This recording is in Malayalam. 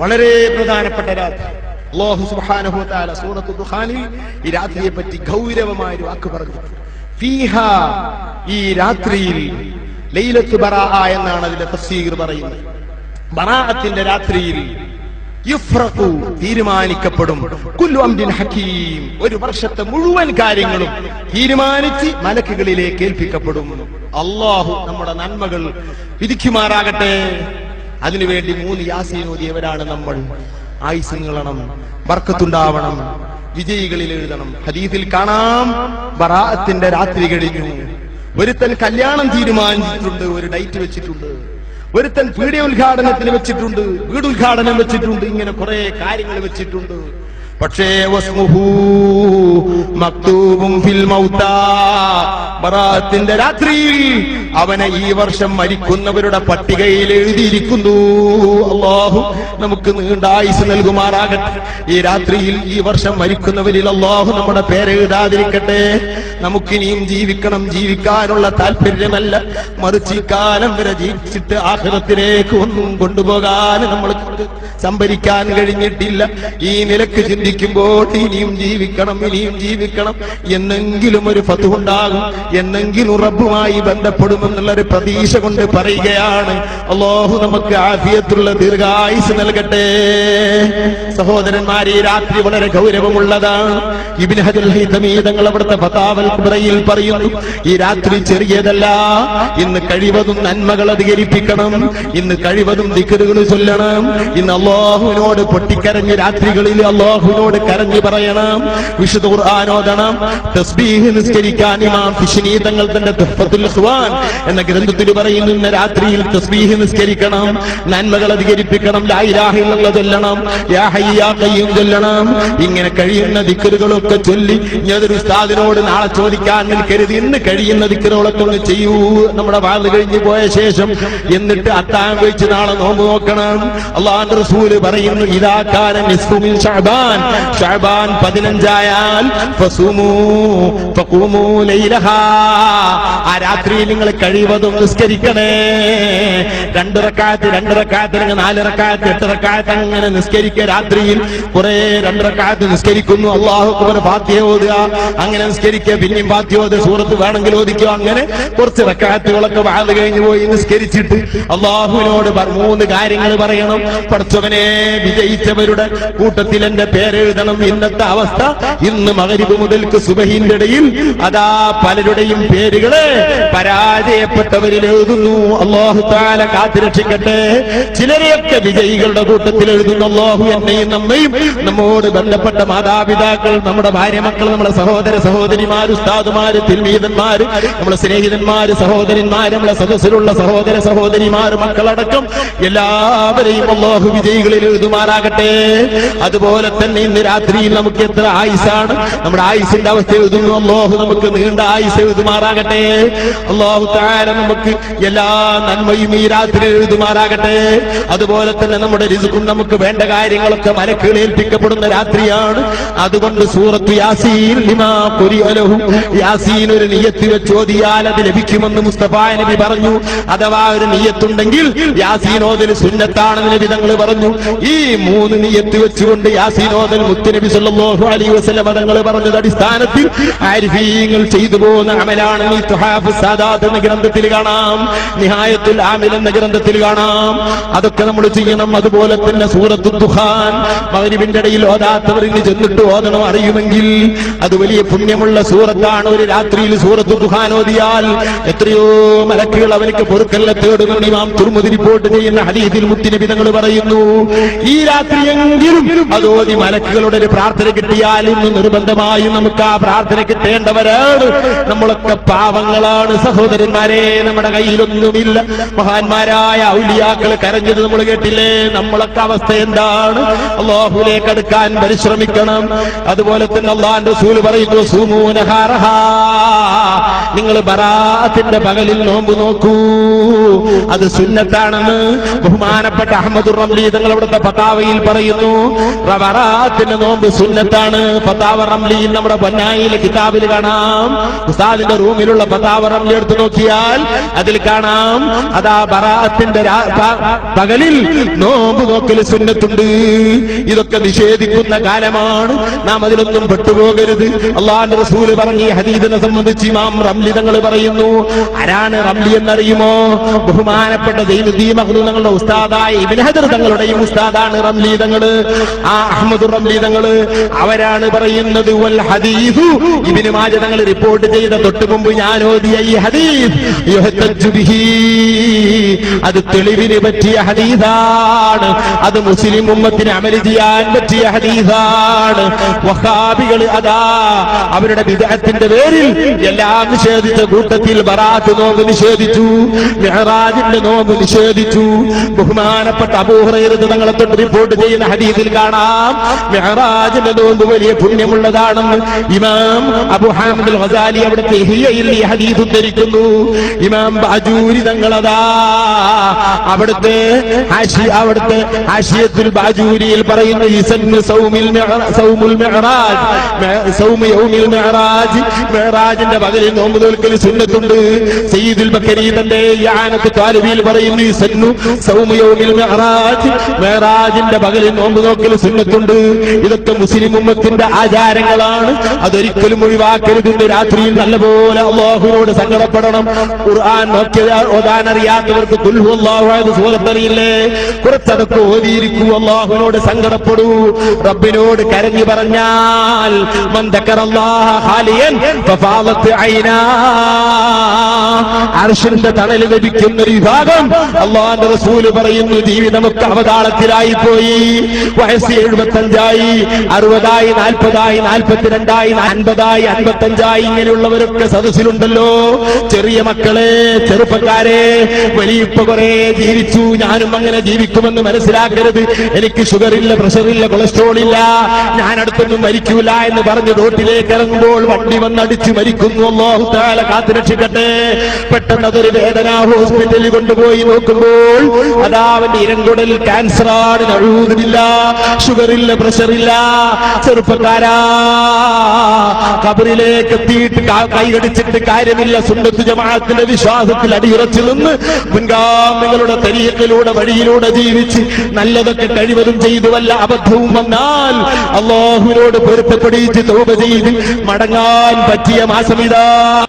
വളരെ പ്രധാനപ്പെട്ട രാത്രി. അള്ളാഹു സുബ്ഹാനഹു വതആല സൂറത്തു ദുഖാനിൽ ഈ രാത്രിയെ പറ്റി ഗൗരവമായ ഒരു വാക്ക് പറഞ്ഞു. ഫീഹ ഈ രാത്രിയിൽ ലൈലത്ത് ബറാഅ എന്നാണ് അതിന്റെ തഫ്സീർ പറയുന്നത്. ബറാഅത്തിന്റെ രാത്രിയിൽ യുഫ്രഖു തീരുമാനിക്കപ്പെടും. കുല്ലു അംരിൻ ഹക്കീം ഒരു വർഷത്തെ മുഴുവൻ കാര്യങ്ങളും തീരുമാനിച്ച് മലക്കുകളിലേക്ക് ഏൽപ്പിക്കപ്പെടും. അള്ളാഹു നമ്മുടെ നന്മകൾ വിധിക്കുമാറാകട്ടെ. അതിനുവേണ്ടി മൂന്ന് യാസീൻ ഓതിയവരാണ് നമ്മൾ. ആയുസ് നീളണം വർക്കത്തുണ്ടാവണം വിജയികളിൽ എഴുതണം. ഹദീസിൽ കാണാം ബറാഅത്തിന്റെ രാത്രി കഴിഞ്ഞു. ഒരുത്തൻ കല്യാണം തീരുമാനിച്ചിട്ടുണ്ട് ഒരു ഡേറ്റ് വെച്ചിട്ടുണ്ട്. ഒരുത്തൻ പീഡിയ ഉദ്ഘാടനത്തിന് വെച്ചിട്ടുണ്ട് വീട് ഉദ്ഘാടനം വെച്ചിട്ടുണ്ട് ഇങ്ങനെ കുറെ കാര്യങ്ങൾ വെച്ചിട്ടുണ്ട്. പക്ഷേ ബറാത്തിന്റെ രാത്രിയിൽ അവനെ ഈ വർഷം മരിക്കുന്നവരുടെ പട്ടികയിൽ എഴുതിയിരിക്കുന്നു. അള്ളാഹു നമുക്ക് നീണ്ട ആയുസ് നൽകുമാറാകട്ടെ. ഈ രാത്രിയിൽ ഈ വർഷം മരിക്കുന്നവരിൽ അള്ളാഹു നമ്മുടെ പേരെഴുതാതിരിക്കട്ടെ നമുക്കിനിയും ജീവിക്കണം. ജീവിക്കാനുള്ള താല്പര്യമല്ല. മറിച്ച് കാലം വരെ ജീവിച്ചിട്ട് ആഹ്ലത്തിലേക്ക് ഒന്നും കൊണ്ടുപോകാൻ നമ്മൾ സംഭരിക്കാൻ കഴിഞ്ഞിട്ടില്ല. ഈ നിലയ്ക്ക് ചിന്തിക്കുമ്പോൾ ഇനിയും ജീവിക്കണം ഇനിയും ജീവിക്കണം. എന്നെങ്കിലും ഒരു ഫതുണ്ടാകും എന്നെങ്കിലും റബ്ബുമായി ബന്ധപ്പെടുമെന്നുള്ള ഒരു പ്രതീക്ഷ കൊണ്ട് പറയുകയാണ്. അള്ളാഹു നമുക്ക് ആഫിയത്തുള്ള ദീർഘായുസ് നൽകട്ടെ. സഹോദരന്മാരെ രാത്രി വളരെ ഗൗരവമുള്ളതാണ് ഇബിൻ ഹജുൽ ഹൈതമീ തങ്ങൾ അവിടുത്തെ ഫതാവൽ കുബ്രയിൽ പറയുന്നു ഈ രാത്രി ചെറിയതല്ല. ഇന്ന് കഴിവതും നന്മകൾ അധികരിപ്പിക്കണം. ഇന്ന് കഴിവതും ദിക്കറുകൾ ചൊല്ലണം. ഇന്ന് അള്ളാഹുവിനോട് പൊട്ടിക്കരഞ്ഞ് രാത്രികളിൽ അള്ളാഹുവിനോട് കരഞ്ഞു പറയണം. വിശുദ്ധ ഖുർആാനോദണം തസ്ബീഹ് നിസ്കരിക്കാൻ ഇമാം ഫിഷിനി തങ്ങൾ തന്റെ ഇഖ്വാൻ എന്ന ഗ്രന്ഥത്തിൽ പറയുന്നു ഇന്ന് രാത്രിയിൽ തസ്ബീഹ് നിസ്കരിക്കണം. നന്മകൾ അധികരിപ്പിക്കണം. ലാ ഇലാഹ ഇല്ലല്ലാഹ് ചൊല്ലണം. യാ ഹയ്യ യാ ഖയ്യൂം ചൊല്ലണം. ഇങ്ങനെ കഴിയുന്ന ദിക്കറുകളൊക്കെ ചൊല്ലി അതൊരു ഉസ്താദിനോട് നാളെ ചോദിക്കാൻ നിൽക്കരുത്. ഇന്ന് കഴിയുന്ന ദിക്കറുകളൊക്കെ ഒന്ന് ചെയ്യൂ. നമ്മുടെ വാത് കഴിഞ്ഞു പോയ ശേഷം എന്നിട്ട് അത്താൻ വെച്ച് നാളെ നോമ്പ് നോക്കണം. അല്ലാഹുവിന്റെ റസൂൽ പറയുന്നു ഇതാക്കാന നിസ്ഫു ശഅബാൻ പതിനഞ്ചായാൽ ആ രാത്രിയിൽ നിങ്ങൾ കഴിവതും നിസ്കരിക്കണേ. രണ്ട് റക്കാത്ത് രണ്ട് റക്കാത്ത് അല്ലെങ്കിൽ നാല് റക്കാത്ത് എട്ട് റക്കാത്ത് അങ്ങനെ നിസ്കരിക്ക രാത്രിയിൽ. കുറെ രണ്ട് റക്കാത്ത് നിസ്കരിക്കുന്നു. അള്ളാഹു ഫാത്തിയ ഓതുക അങ്ങനെ നിസ്കരിക്കുക പിന്നെയും ഓതുക സൂറത്ത് വേണമെങ്കിൽ ഓദിക്കുക അങ്ങനെ കുറച്ച് റക്കാത്തുകളൊക്കെ വാഴ കഴിഞ്ഞു പോയി നിസ്കരിച്ചിട്ട് അള്ളാഹുവിനോട് മൂന്ന് കാര്യങ്ങൾ പറയണം. പഠിച്ചവനെ വിജയിച്ചവരുടെ കൂട്ടത്തിൽ എന്റെ പേരെഴുതണം ഇന്നത്തെ അവസ്ഥ. ഇന്ന് മകരിബ് മുതൽക്ക് സുബഹിന്റെ ഇടയിൽ അതാ പലരുടെയും പേരുകൾ പരാജയപ്പെട്ടവരിൽ എഴുതുന്നു. അള്ളാഹു താല കാത്തിരക്ഷിക്കട്ടെ. ചിലരെയൊക്കെ വിജയികളുടെ കൂട്ടത്തിൽ എഴുതുന്നു. അള്ളാഹു എന്നെയും നമ്മയും നമ്മോട് ബന്ധപ്പെട്ട മാതാപിതാക്കൾ നമ്മുടെ ഭാര്യ മക്കൾ നമ്മുടെ സഹോദര സഹോദരിമാര് ഉസ്താദുമാര് തിരുമീതന്മാര് നമ്മുടെ സ്നേഹിതന്മാര് സഹോദരന്മാര് നമ്മുടെ സദസ്സിലുള്ള സഹോദര സഹോദരിമാര് മക്കളടക്കം എല്ലാവരെയും അള്ളാഹു വിജയികളിൽ എഴുതുമാറാകട്ടെ. അതുപോലെ തന്നെ ഇന്ന് രാത്രിയിൽ നമുക്ക് എത്ര ആയുസാണ്? നമ്മുടെ ആയുസിന്റെ അവസ്ഥ എഴുതുന്നു. അള്ളാഹു നമുക്ക് നീണ്ട ആയുസ് എഴുതുമാറാകട്ടെ. അള്ളാഹു താര നമുക്ക് എല്ലാ നന്മയും ഈ രാത്രി എഴുതുമാറാകട്ടെ. അതുപോലെ തന്നെ നമ്മുടെ രിസുക്കും നമുക്ക് വേണ്ട കാര്യങ്ങളൊക്കെ മലക്കുകളെ ഏൽപ്പിക്കപ്പെടുന്ന രാത്രിയാണ്. അതുകൊണ്ട് സൂറത്ത് യാസീൻ യാസീൻ ഒരു നിയത്ത് വെച്ച് ഓതിയാൽ അത് ലഭിക്കുമെന്ന് മുസ്തഫ നബി പറഞ്ഞു. അഥവാ ഒരു നിയത്തുണ്ടെങ്കിൽ യാസീനോദിന് സുന്നത്താണെന്ന് നബി തങ്ങൾ പറഞ്ഞു. ഈ മൂന്ന് നിയത്ത് വെച്ചുകൊണ്ട് യാസീനോദൽ മുത്തുനബി സല്ലല്ലാഹു അലൈഹി വസല്ലം തങ്ങൾ പറഞ്ഞത് അടിസ്ഥാനത്തിൽ ആരിഫീങ്ങൾ ചെയ്തു പോകുന്ന അമലാണ് ഈ തുഹാഫ് സാദാത്ത് എന്ന ഗ്രന്ഥത്തിൽ കാണാം. നിഹായത്തുൽ ആമിൽ എന്ന ഗ്രന്ഥത്തിൽ കാണാം. അതൊക്കെ നമ്മൾ ചെയ്യണം. അതുപോലെ തന്നെ സൂറത്തു ദുഹാൻ മകരിവിന്റെ ഇടയിൽ ഓതാത്തവർ ഇന്ന് ചെന്നിട്ട് ഓതണം അറിയുമെങ്കിൽ അത് വലിയ പുണ്യമുള്ള സൂറത്താണ്. ഒരു രാത്രിയിൽ സൂറത്തു ദുഹാൻ ഓതിയാൽ എത്രയോ മലക്കുകൾ അവനക്ക് പൊറുക്കല്ല തേടുമെന്ന് ഇമാം തുർമുതി റിപ്പോർട്ട് ചെയ്യുന്ന ഹദീസിൽ മുത്തിനബി തങ്ങൾ പറയുന്നു ഈ രാത്രിയെങ്കിലും അത് ഓതി മലക്കുകളുടെ ഒരു പ്രാർത്ഥന കിട്ടിയാൽ ഇന്ന് നിർബന്ധമായും നമുക്ക് ആ പ്രാർത്ഥന കിട്ടേണ്ടവരാണ്. നമ്മളൊക്കെ പാവങ്ങളാണ് സഹോദരന്മാരെ നമ്മുടെ കയ്യിലൊന്നുമില്ല. മഹാന്മാരായ ഔലിയാക്കൾ കരഞ്ഞത് നമ്മൾ കേട്ടില്ലേ? നമ്മളൊക്കെ അവസ്ഥ എന്താണ്? അള്ളാഹുലേക്ക് അടുക്കാൻ പരിശ്രമിക്കണം. അതുപോലെ തന്നെ അള്ളാന്റെ സൂൽ പറയുന്നു നിങ്ങൾ ബറാത്തിന്റെ പകലിൽ നോമ്പ് നോക്കൂ. അത് സുന്നത്താണെന്ന് ബഹുമാനപ്പെട്ട അഹമ്മദ് റംലി തങ്ങൾ അവിടുത്തെ പതാവയിൽ പറയുന്നു ബറാ ബറാത്തിന്റെ നോമ്പ് സുന്നത്താണ്. ഫതാവ റംലി നമ്മുടെ പൊന്നായിലെ കിതാബിൽ കാണാം. ഉസ്താദിന്റെ റൂമിലുള്ള ഫതാവ റംലി എടുത്തു നോക്കിയാൽ അതിൽ കാണാം. അതാ ബറാത്തിന്റെ പകലിൽ നോമ്പ് നോക്കൽ സുന്നത്തുണ്ട്. ഇതൊക്കെ നിഷേധിക്കുന്ന കാലമാണ്. നാം അതിലൊന്നും പെട്ടുപോകരുത്. അള്ളാന്റെ റസൂൽ പറഞ്ഞ ഹദീദിനെ സംബന്ധിച്ച് ഇമാം റംലി തങ്ങൾ പറയുന്നു. ആരാണ് റംലി എന്നറിയുമോ? ബഹുമാനപ്പെട്ട ദൈവദീ മഹ്ലൂങ്ങളുടെ ഉസ്താദായ ഇബിൻ ഹദർ തങ്ങളുടെയും ഉസ്താദാണ് റംലി തങ്ങൾ. ആ അഹമ്മദ് തങ്ങൾ അവരാണ് പറയുന്നത് വൽ ഹദീസു. ഇതിന് മാജ തങ്ങൾ റിപ്പോർട്ട് ചെയ്ത തൊട്ട് മുമ്പ് ഞാൻ ഓതിയ ഈ ഹദീസ്. അത് തെളിവിന് പറ്റിയ ഹദീസാണ്. അത് മുസ്ലിം ഉമ്മത്തിന് അമൽ ചെയ്യാൻ പറ്റിയ ഹദീസാണ്. വഹാബികൾ അതാ അവരുടെ വിദേഹത്തിന്റെ പേരിൽ എല്ലാം നിഷേധിച്ച കൂട്ടത്തിൽ ബറാത്ത് നോമ്പ് നിഷേധിച്ചു മെഹറാജിന്റെ നോമ്പ് നിഷേധിച്ചു. ബഹുമാനപ്പെട്ട അബൂഹറൈറത് തങ്ങളെ തൊട്ട് റിപ്പോർട്ട് ചെയ്യുന്ന ഹദീസിൽ കാണാം. മെഹറാജിന്റെ നോമ്പ് വലിയ പുണ്യമുള്ളതാണെന്ന് ഇമാം അബു ഹാമിദ് ഗസാലി അവിടുത്തെ ഹിയയിൽ ഹദീസ് ഉദ്ധരിക്കുന്നു. ഇമാം ബാജൂരി തങ്ങളതാ അവിടുത്തെ ഹാഷി അവിടുത്തെ ഹാഷിയത്തുൽ ബാജൂരിയിൽ പറയുന്ന ഇസന്ന് സൗമിൽ സൗമുൽ മിഅ്റാജ് മെ- യൗമിൽ മിഅ്റാജ് മിഅ്റാജിന്റെ പകലിൽ നോമ്പ് തോൽക്കൽ സുന്നത്തുണ്ട്. സയ്യിദുൽ ബക്കരി തന്റെ യാനത്ത് താലിബിയിൽ പറയുന്നു ഇസന്നു സൗമു യൗമിൽ മെഹറാജ്. മെഹറാജിന്റെ പകലിൽ നോമ്പ് നോക്കൽ സുന്നത്തുണ്ട്. ഇതൊക്കെ മുസ്ലിം ഉമ്മത്തിന്റെ ആചാരങ്ങളാണ്. അതൊരിക്കലും ഒഴിവാക്കരുത് രാത്രിയിൽ നല്ലപോലെ അള്ളാഹുവിനോട് സങ്കടപ്പെടണം. ഖുർആൻ ഓതാൻ അറിയാത്തവർക്ക് സുഹൃത്തറിയില്ലേ കുറച്ചതൊക്കെ ഓതിയിരിക്കൂ അള്ളാഹുവിനോട് സങ്കടപ്പെടൂ. റബ്ബിനോട് കരഞ്ഞു പറഞ്ഞാൽ അർഷിന്റെ തണൽ ലഭിക്കുന്ന ഒരു വിഭാഗം അള്ളാന്റെ റസൂൽ പറയുന്നു ജീവിതമൊക്കെ അവതാളത്തിലായി പോയി വയസ്സ് എഴുപത്തഞ്ചായി അറുപതായി നാൽപ്പതായി നാൽപ്പത്തിരണ്ടായി അൻപതായി അൻപത്തഞ്ചായി ഇങ്ങനെയുള്ളവരൊക്കെ സദസ്സിലുണ്ടല്ലോ. ചെറിയ മക്കളെ ചെറുപ്പക്കാരെ വലിയപ്പ കുറെ ജീവിച്ചു ഞാനും അങ്ങനെ ജീവിക്കുമെന്ന് മനസ്സിലാക്കരുത്. എനിക്ക് ഷുഗർ ഇല്ല പ്രഷർ ഇല്ല കൊളസ്ട്രോൾ ഇല്ല. ഞാൻ അടുത്തൊന്നും മരിക്കൂല എന്ന് പറഞ്ഞ് റോട്ടിലേക്ക് ഇറങ്ങുമ്പോൾ വണ്ടി വന്നടിച്ച് മരിക്കുന്നു. അല്ലാഹു തആല കാത്തു രക്ഷിക്കട്ടെ. പെട്ടെന്ന് അതൊരു വേദന ഹോസ്പിറ്റലിൽ കൊണ്ടുപോയി നോക്കുമ്പോൾ അതാ അവന്റെ ഇരങ്കുടൽ ക്യാൻസർ ആണ്. നഴുകുന്നില്ല ഷുഗർ ഇല്ല പ്രഷർ ഇല്ല ചെറുപ്പക്കാരാ കബറിലേക്ക് എത്തിയിട്ട് കൈകടിച്ചിട്ട് കാര്യമില്ല. സുന്നത്ത് ജമാഅത്തിന്റെ വിശ്വാസത്തിൽ അടിയുറച്ചു നിന്ന് മുൻഗാമികളുടെ തരീക്കിലൂടെ വഴിയിലൂടെ ജീവിച്ച് നല്ലതൊക്കെ കഴിവതും ചെയ്തുവല്ല അബദ്ധവും വന്നാൽ അള്ളാഹുവിനോട് പൊരുത്തപ്പെടിച്ച് തോപ ചെയ്ത് മടങ്ങാൻ പറ്റിയ മാസമിതാ.